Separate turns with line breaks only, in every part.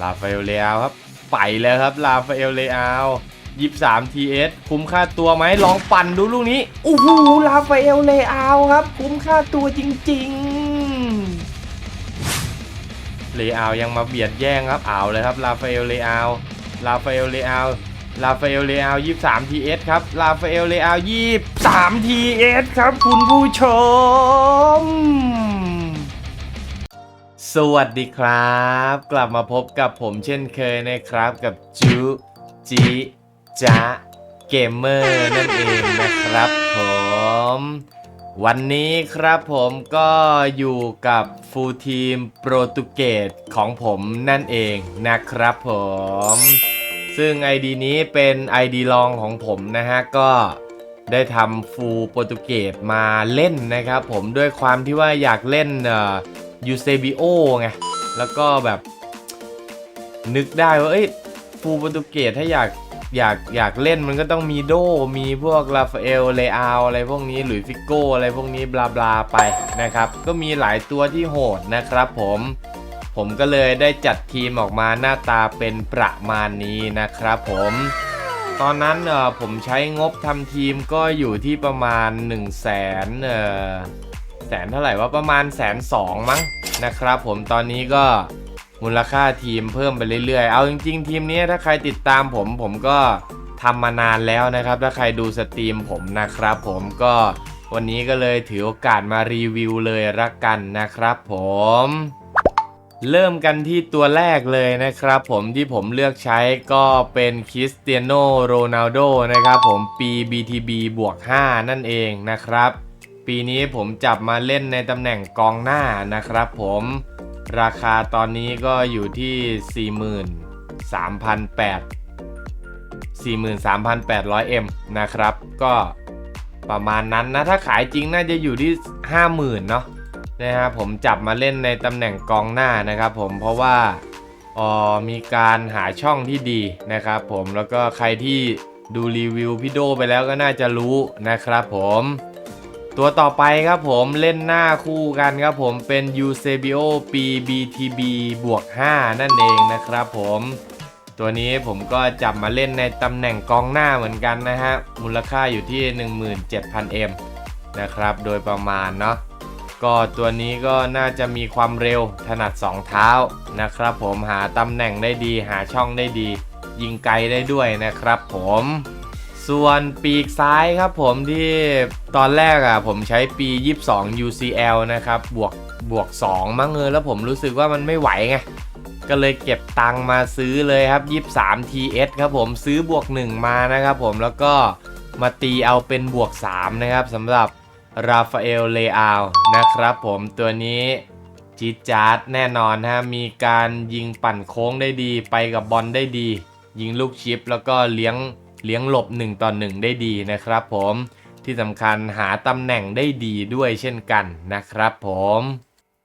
ลาฟาเอลเลอาครับไปแล้วครับลาฟาเอลเลอา23 TS คุ้มค่าตัวไหมลองปั่นดูลูกนี้โอ้โหลาฟาเอลเลอาครับ คุ้มค่าตัวจริงๆ เลอายังมาเบียดแย่งครับเอาเลยครับลาฟาเอลเลอาลาฟาเอลเลอาลาฟาเอลเลอา23 TS ครับลาฟาเอลเลอา23 TS ครับคุณผู้ชม สวัสดีครับ กลับมาพบกับผมเช่นเคยนะครับกับจูจีจ้าเกมเมอร์นั่นเองนะครับผม วันนี้ครับผมก็อยู่กับฟูลทีมโปรตุเกสของผมนั่นเองนะครับผม ซึ่ง ID นี้เป็น ID ลองของผมนะฮะ ก็ได้ทำฟูลโปรตุเกสมาเล่นนะครับผมด้วยความที่ว่าอยากเล่นเอ่อ ยูเซบิโอไง แล้วก็แบบนึกได้ว่า เอ้ยฟูโปรตุเกสถ้าอยากอยากอยากเล่นมันก็ต้องมีโด มีพวกราฟาเอลเลอาอะไรพวกนี้หรือฟิโกอะไรพวกนี้บลาบลาไปนะครับ ก็มีหลายตัวที่โหดนะครับผมผมก็เลยได้จัดทีมออกมาหน้าตาเป็นประมาณนี้นะครับผม ตอนนั้นเออผมใช้งบทำทีมก็อยู่ที่ประมาณ 1 0 0 0 0แสนเออ สนเท่าไหร่ว่าประมาณแสนสองมั้งนะครับ ผมตอนนี้ก็มูลค่าทีมเพิ่มไปเรื่อยๆ เอาจริงๆ ทีมนี้ถ้าใครติดตามผมผมก็ทำมานานแล้วนะครับ ถ้าใครดูสตรีมผมนะครับ ผมก็วันนี้ก็เลยถือโอกาสมารีวิวเลยละกันนะครับ ผมเริ่มกันที่ตัวแรกเลยนะครับ ผมที่ผมเลือกใช้ก็เป็นคริสเตียโนโรนัลโดนะครับ ผมปี BTB บวก 5 นั่นเองนะครับ ปีนี้ผมจับมาเล่นในตำแหน่งกองหน้านะครับผมราคาตอนนี้ก็อยู่ที่ 43,800 43,800M นะครับ ก็ประมาณนั้นนะ ถ้าขายจริงน่าจะอยู่ที่ 50,000เนาะนะครับผมจับมาเล่นในตำแหน่งกองหน้านะครับผมเพราะว่าออมีการหาช่องที่ดีนะครับผมแล้วก็ใครที่ดูรีวิวพี่โดไปแล้วก็น่าจะรู้นะครับผม ตัวต่อไปครับผมเล่นหน้าคู่กันครับผมเป็น Eusebio ปี BTB บวก5นั่นเองนะครับผมตัวนี้ผมก็จับมาเล่นในตำแหน่งกองหน้าเหมือนกันนะฮะมูลค่าอยู่ที่ 17,000M นะครับโดยประมาณเนาะก็ตัวนี้ก็น่าจะมีความเร็วถนัด 2 เท้านะครับผมหาตำแหน่งได้ดีหาช่องได้ดี ยิงไกลได้ด้วยนะครับผม ส่วนปีกซ้ายครับผมที่ตอนแรกอะผมใช้ปี 22 UCL นะครับ บวกบวก 2 มั้งเออแล้วผมรู้สึกว่ามันไม่ไหวไง ก็เลยเก็บตังค์มาซื้อเลยครับ 23 TS ครับผมซื้อบวก 1 มานะครับผมแล้วก็มาตีเอาเป็นบวก 3 นะครับสำหรับราฟาเอลเลอานะครับผมตัวนี้จีจาร์ดแน่นอนฮะมีการยิงปั่นโค้งได้ดี ไปกับบอลได้ดี ยิงลูกชิปแล้วก็เลี้ยง เลี้ยงหลบ 1 ต่อ 1 ได้ดีนะครับผมที่สำคัญหาตำแหน่งได้ดีด้วยเช่นกันนะครับผม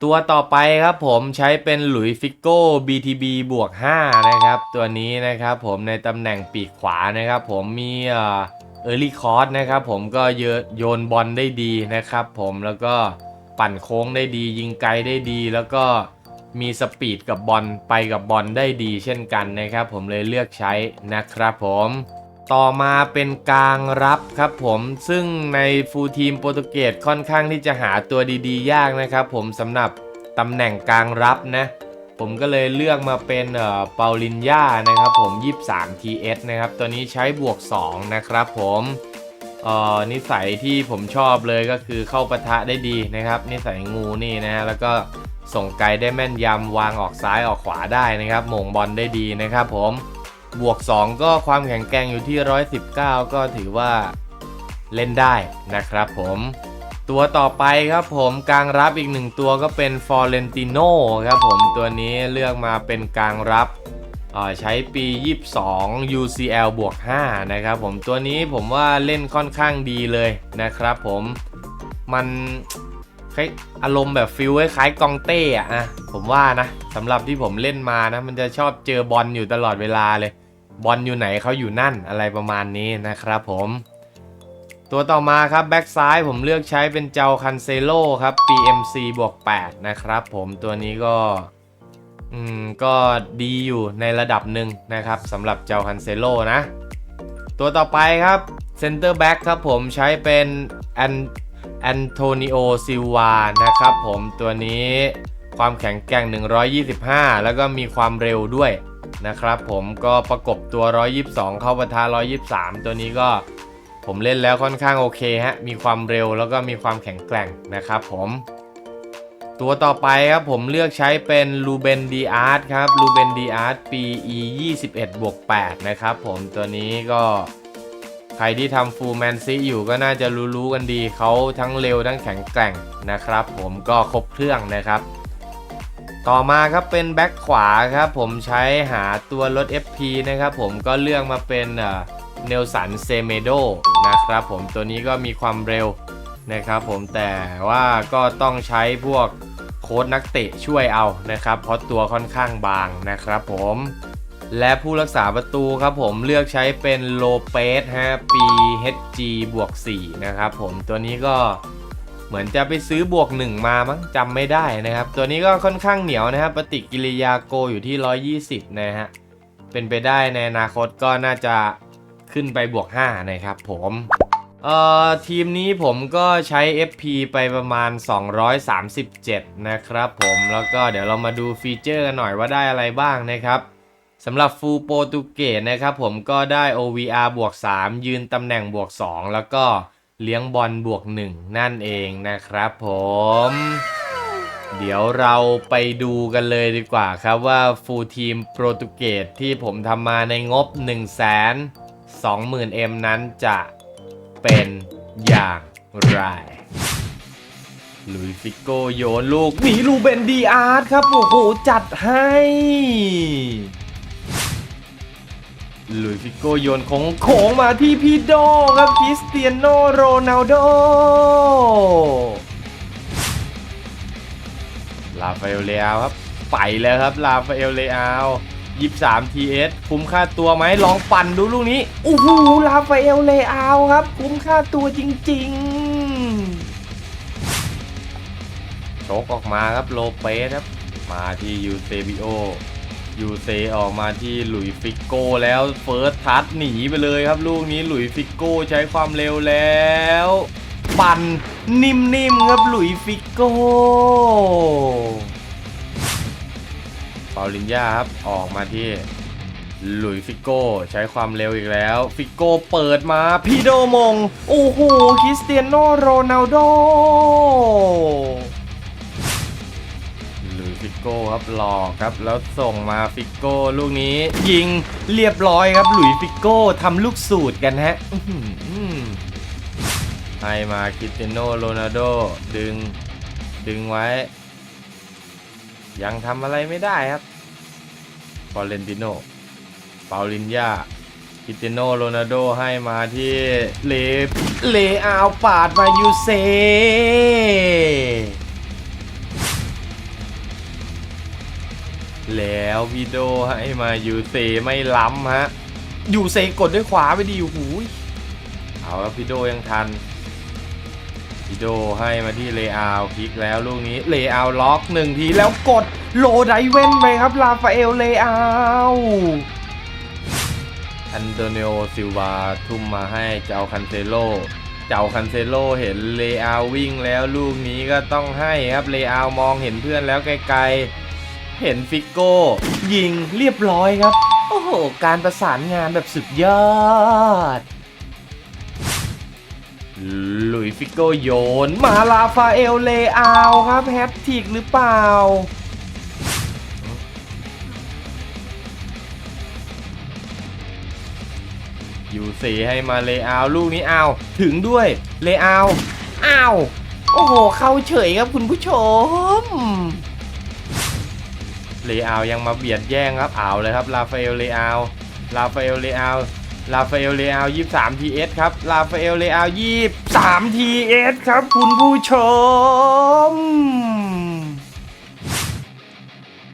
ตัวต่อไปครับผมใช้เป็นหลุยฟิโก้ BTB บวก 5 นะครับ ตัวนี้นะครับผมในตำแหน่งปีกขวานะครับผมมีเอ่อเออร์ลี่คอร์สนะครับผมก็เยอะโยนบอลได้ดีนะครับผมแล้วก็ปั่นโค้งได้ดี ยิงไกลได้ดี แล้วก็มีสปีดกับบอลไปกับบอลได้ดีเช่นกันนะครับผมเลยเลือกใช้นะครับผม ต่อมาเป็นกลางรับครับผมซึ่งในฟูลทีมโปรตุเกสค่อนข้างที่จะหาตัวดีๆ ยากนะครับผมสำหรับตำแหน่งกลางรับนะ ผมก็เลยเลือกมาเป็นเอ่อเปาลินยานะครับผม 23 TS นะครับ ตัวนี้ใช้บวก 2 นะครับผมเอ่อนิสัยที่ผมชอบเลยก็คือเข้าปะทะได้ดีนะครับ นิสัยงูนี่นะฮะแล้วก็ส่งไกลได้แม่นยำวางออกซ้ายออกขวาได้นะครับหม่งบอลได้ดีนะครับผม บวก 2 ก็ความแข็งแกร่งอยู่ที่ 119 ก็ถือว่าเล่นได้นะครับผมตัวต่อไปครับผมกลางรับอีกหนึ่งตัวก็เป็นฟอร์เรนติโนครับผมตัวนี้เลือกมาเป็นกลางรับใช้ปี 22 UCL บวก 5 นะครับผมตัวนี้ผมว่าเล่นค่อนข้างดีเลยนะครับผมมันอารมณ์แบบฟิลคล้ายกองเต้อะผมว่านะสำหรับที่ผมเล่นมานะ มันจะชอบเจอบอลอยู่ตลอดเวลาเลย บอลอยู่ไหนเขาอยู่นั่นอะไรประมาณนี้นะครับผมตัวต่อมาครับแบ็กซ้ายผมเลือกใช้เป็นเจ้าคันเซโลครับ PMC บวก8นะครับผมตัวนี้ก็อืมก็ดีอยู่ในระดับหนึ่งนะครับสำหรับเจ้าคันเซโลนะ ตัวต่อไปครับเซนเตอร์แบ็กครับผมใช้เป็นแอนแอนโทนิโอซิลวานะครับผมตัวนี้ความแข็งแกร่ง 125 แล้วก็มีความเร็วด้วย นะครับผมก็ประกบตัว 122 เข้าปะทะ123 ตัวนี้ก็ผมเล่นแล้วค่อนข้างโอเคฮะ มีความเร็วแล้วก็มีความแข็งแกร่งนะครับผม ตัวต่อไปครับผมเลือกใช้เป็นลูเบนดีอาร์ตครับลูเบนดีอาร์ตปี e 21บวก8นะครับผมตัวนี้ก็ใครที่ทำฟูลแมนซีอยู่ก็น่าจะรู้ๆกันดีเขาทั้งเร็วทั้งแข็งแกร่งนะครับผมก็ครบเครื่องนะครับ ต่อมาครับเป็นแบ็คขวาครับผมใช้หาตัวรถ FP นะครับผมก็เลือกมาเป็นเนลสันเซเมโดนะครับผมตัวนี้ก็มีความเร็วนะครับผมแต่ว่าก็ต้องใช้พวกโค้ดนักเตะช่วยเอานะครับ เพราะตัวค่อนข้างบางนะครับผมและผู้รักษาประตูครับผมเลือกใช้เป็นโลเปสฮะปี HG บวก4นะครับผมตัวนี้ก็ เหมือนจะไปซื้อบวก 1 มามั้งจำไม่ได้นะครับ ตัวนี้ก็ค่อนข้างเหนียวนะครับปฏิกิริยาโกอยู่ที่ 120 นะฮะ เป็นไปได้ในอนาคตก็น่าจะขึ้นไปบวก 5 นะครับผมเอ่อทีมนี้ผมก็ใช้ FP ไปประมาณ 237 นะครับผมแล้วก็เดี๋ยวเรามาดูฟีเจอร์กันหน่อยว่าได้อะไรบ้างนะครับสำหรับ Full p o r t u g e s นะครับผมก็ได้ OVR บวก 3 ยืนตำแหน่งบวก 2 แล้วก็ เลี้ยงบอลบวก1นั่นเองนะครับผม เดี๋ยวเราไปดูกันเลยดีกว่าครับว่า Full Team โปรตุเกสที่ผมทำมาในงบ 1 2 0 0 0 0 M นั้นจะเป็นอย่างไรลุยฟิโกโยนลูกหนีลูเบนดีอาร์ตครับ โอ้โห จัดให้ ลุยฟิโกโยนของโขงมาที่พี่โดครับคริสเตียโนโรนัลโดลาฟาเอลเลอาครับไปแล้วครับลาฟาเอลเลอา23 TS คุ้มค่าตัวไหมลองปั่นดูลูกนี้โอ้โหลาฟาเอลเลอาครับ คุ้มค่าตัวจริงๆโชกออกมาครับโลเปสครับมาที่ยูเซบิโอ ยูเซออกมาที่หลุยฟิกโกแล้วเฟิร์สทัชหนีไปเลยครับลูกนี้หลุยฟิกโกใช้ความเร็วแล้วปั่นนิ่มๆครับหลุยฟิกโกเปาลินยาครับออกมาที่หลุยฟิโก้ใช้ความเร็วอีกแล้ว ฟิโก้เปิดมาพีโดมง โอ้โหคริสเตียโนโรนัลโด โก้ครับหลอกครับแล้วส่งมาฟิกโก้ลูกนี้ ยิงเรียบร้อยครับหลุยฟิกโก้ทำลูกสูตรกันฮะให้มาคริสเตียโนโรนัลโดดึงดึงไว้ ยังทำอะไรไม่ได้ครับฟอเรนติโนเปาลินยาคิติโนโรนัลโดให้มาที่เลเลอาวปาดมายูเซ แล้วพีโดให้มายูเซไม่ล้ำฮะยูเซกดด้วยขวาไปดีโอ้โหูยเอาครับพีโดยังทันพีโดให้มาที่เลอาวพลิกแล้วลูกนี้เลอาวล็อกหนึ่งทีแล้วกดโลไดเว้นไปครับลาฟาเอลเลอาวอันโตเนโอซิลวาทุ่มมาให้เจ้าคันเซโลเจ้าคันเซโลเห็นเลอาววิ่งแล้วลูกนี้ก็ต้องให้ครับเลอาวมองเห็นเพื่อนแล้วไกลๆ เห็นฟิกโก้ ยิงเรียบร้อยครับ โอ้โห การประสานงานแบบสุดยอด ลุยฟิกโก้โยน มาลาฟาเอลเลอาครับ แฮตติกหรือเปล่าอยูซีให้มาเลอาลูกนี้อาถึงด้วยเลอาอ้าว โอ้โห เข้าเฉยครับคุณผู้ชม เลอาวยังมาเบียดแย่งครับเอาเลยครับลาฟาเอลเลอาวลาฟาเอลเลอาวลาฟาเอลเลอาว23 TS ครับลาฟาเอลเลอาว23 TS ครับคุณผู้ชม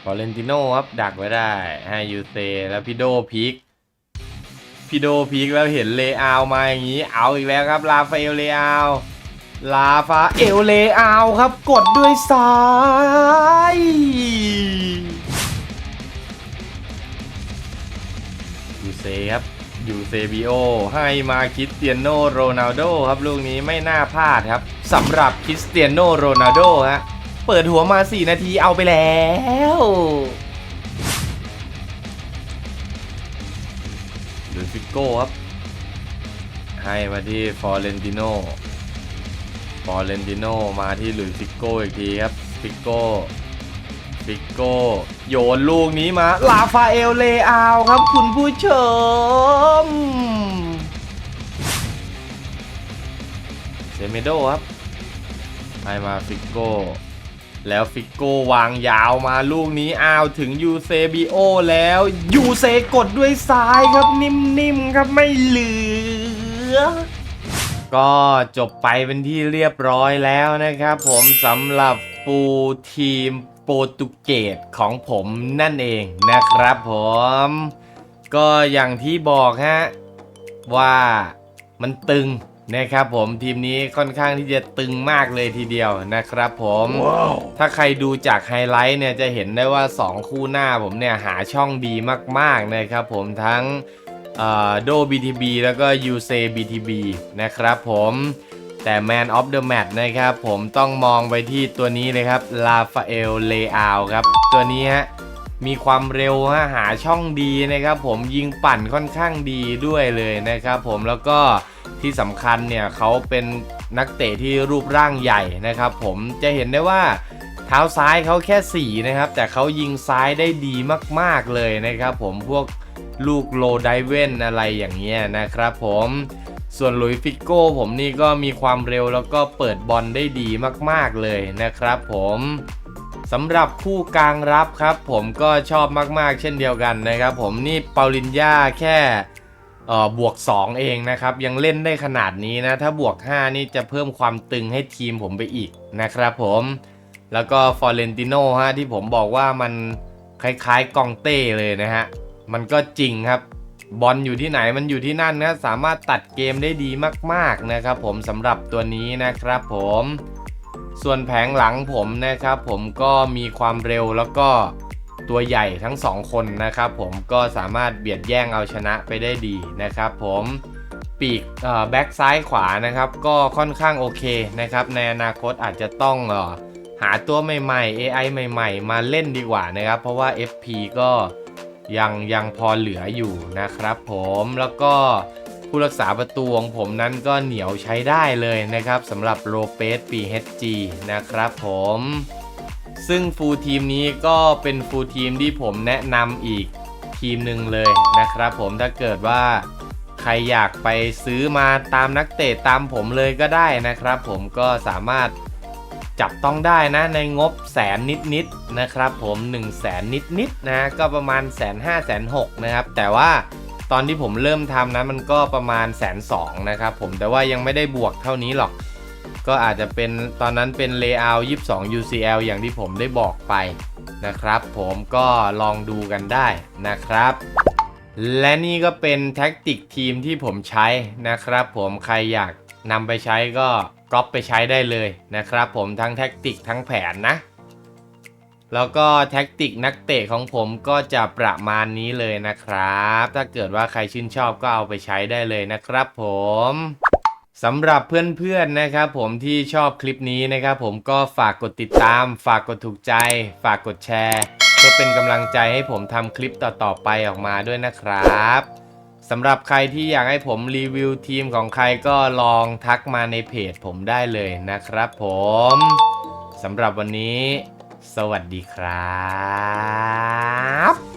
ฟอเรนติโนครับดักไว้ได้ให้ยูเซแล้วพี่โดพีกพี่โดพีกแล้วเห็นเลอาวมาอย่างนี้เอาอีกแล้วครับลาฟาเอลเลอาวลาฟาเอลเลอาวครับกดด้วยซ้าย เซครับยูเซบิโอให้มาคริสเตียโนโรนัลโดครับลูกนี้ไม่น่าพลาดครับสำหรับคริสเตียโนโรนัลโดฮะเปิดหัวมา 4 นาทีเอาไปแล้วลุยฟิโก้ครับ ให้มาที่ฟอร์เรนติโนฟอร์เรนติโนมาที่ลุยส์ฟิโก้อีกทีครับฟิโก้ ฟิโก้โยนลูกนี้มาลาฟาเอลเลอาวครับคุณผู้ชมเซเมโดครับให้มาฟิกโก้แล้วฟิกโก้วางยาวมาลูกนี้อ้าวถึงยูเซบิโอแล้วยูเซกดด้วยซ้ายครับนิ่มๆครับไม่เหลือ ก็จบไปเป็นที่เรียบร้อยแล้วนะครับผมสำหรับฟูทีม โปรตุเกสของผมนั่นเองนะครับผม ก็อย่างที่บอกฮะว่ามันตึงนะครับผมทีมนี้ค่อนข้างที่จะตึงมากเลยทีเดียวนะครับผมถ้าใครดูจากไฮไลท์เนี่ยจะเห็นได้ว่า 2 คู่หน้าผมเนี่ยหาช่องดีมากๆนะครับผมทั้งโด BTB แล้วก็ยูเซ BTB นะครับผม แต่ Man of the Match นะครับ ผมต้องมองไปที่ตัวนี้เลยครับลาฟาเอลเลอาครับ ตัวนี้ฮะมีความเร็วฮะหาช่องดีนะครับ ผมยิงปั่นค่อนข้างดีด้วยเลยนะครับ ผมแล้วก็ที่สำคัญเนี่ยเขาเป็นนักเตะที่รูปร่างใหญ่นะครับ ผมจะเห็นได้ว่าเท้าซ้ายเขาแค่4นะครับ แต่เขายิงซ้ายได้ดีมาก ๆ เลยนะครับ ผมพวกลูกโลไดเวนอะไรอย่างเงี้ยนะครับ ผม ส่วนหลุยฟิกโก้ผมนี่ก็มีความเร็วแล้วก็เปิดบอลได้ดีมากๆเลยนะครับผมสำหรับคู่กลางรับครับ ผมก็ชอบมากๆ เช่นเดียวกันนะครับ ผมนี่เปาลินยาแค่เออบวก 2 เองนะครับ ยังเล่นได้ขนาดนี้นะ ถ้าบวก 5 นี่จะเพิ่มความตึงให้ทีมผมไปอีกนะครับผมแล้วก็ฟอร์เรนติโนฮะที่ผมบอกว่ามันคล้ายๆกองเต้เลยนะฮะ มันก็จริงครับ บอลอยู่ที่ไหนมันอยู่ที่นั่นนะสามารถตัดเกมได้ดีมากๆนะครับผมสำหรับตัวนี้นะครับผมส่วนแผงหลังผมนะครับผมก็มีความเร็วแล้วก็ตัวใหญ่ทั้งสองคนนะครับผมก็สามารถเบียดแย่งเอาชนะไปได้ดีนะครับผมปีกแบ็กซ้ายขวานะครับก็ค่อนข้างโอเคนะครับในอนาคตอาจจะต้องอหาตัวใหม่ๆ AI ใหม่ ๆ มาเล่นดีกว่านะครับ เพราะว่า FP ก็ ยังยังพอเหลืออยู่นะครับผมแล้วก็ผู้รักษาประตูของผมนั้นก็เหนียวใช้ได้เลยนะครับสำหรับโลเปส PHG นะครับผมซึ่งฟูลทีมนี้ก็เป็นฟูลทีมที่ผมแนะนำอีกทีมหนึ่งเลยนะครับผมถ้าเกิดว่าใครอยากไปซื้อมาตามนักเตะตามผมเลยก็ได้นะครับผมก็สามารถ จับต้องได้นะในงบแสนนิดๆนะครับผม1 0 0 0 0แสนนิดๆนะก็ประมาณแสนห้าแสนหกนะครับแต่ว่าตอนที่ผมเริ่มทำนะมันก็ประมาณแสนสองนะครับผมแต่ว่ายังไม่ได้บวกเท่านี้หรอก ก็อาจจะเป็นตอนนั้นเป็น layout 22 UCL อย่างที่ผมได้บอกไปนะครับ ผมก็ลองดูกันได้นะครับ และนี่ก็เป็นแท็กติกทีมที่ผมใช้นะครับ ผมใครอยากนำไปใช้ก็ ก๊อปไปใช้ได้เลยนะครับผมทั้งแท็กติกทั้งแผนนะ แล้วก็แท็กติกนักเตะของผมก็จะประมาณนี้เลยนะครับ ถ้าเกิดว่าใครชื่นชอบก็เอาไปใช้ได้เลยนะครับผมสำหรับเพื่อนๆนะครับผมที่ชอบคลิปนี้นะครับผมก็ฝากกดติดตาม ฝากกดถูกใจ ฝากกดแชร์เพื่อเป็นกำลังใจให้ผมทำคลิปต่อๆไปออกมาด้วยนะครับ สำหรับใครที่อยากให้ผมรีวิวทีมของใครก็ลองทักมาในเพจผมได้เลยนะครับผมสำหรับวันนี้ สวัสดีครับ